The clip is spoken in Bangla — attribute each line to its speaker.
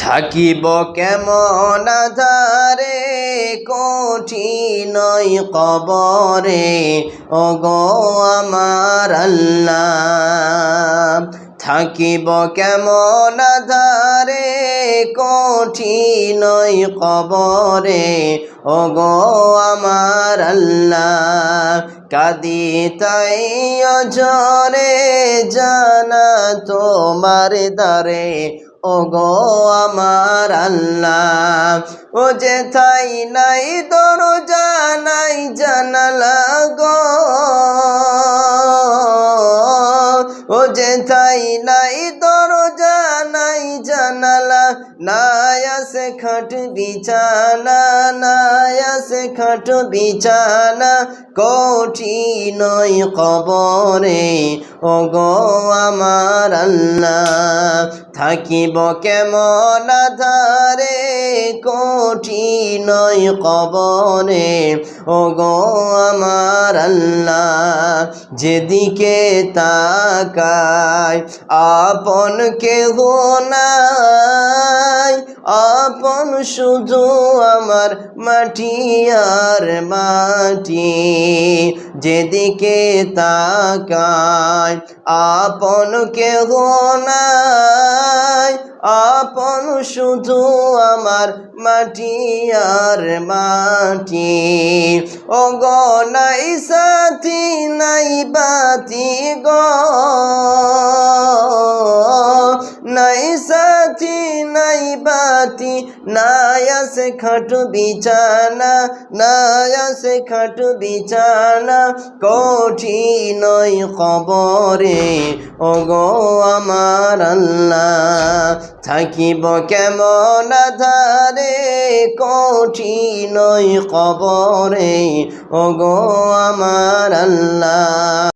Speaker 1: থাকিব কেমন ধারে কঠিনই কবরে। ও গো আমার আল্লাহ, থাকিব কেমন ধারে কঠিনই কবরে। ও গো আমার আল্লাহ, কাদি তাই অজরে জানা তোমার দারে ও গো আমার আল্লাহ, ও যে থাই নাই, দরজা জানাই জানালা গো। ও যে থাই নাই আসে খাট বিছানা নাই আসে খাট বিছানা কঠিনই কবরে ও গো আমার আল্লাহ থাকিব কেমন ধারে কঠিনই কবরে ও গো আমার আল্লাহ। যেদিকে তাকায় আপন কেহ নাই। আপন শুধু আমার মাটি আর মাটি, যেদিকে তাকায় আপন কেহ নাই। আপন শুধু আমার মাটি আর মাটি। ও গ নাই সাথী, নাই বাতি গ। বাতি নাই আসে খাট বিছানা নাই আসে খাট বিছানা, কঠিনই খবরে ও গো আমার আল্লাহ, থাকিব কেমন ধারে কঠিনই খবরে ও গো আমার আল্লাহ।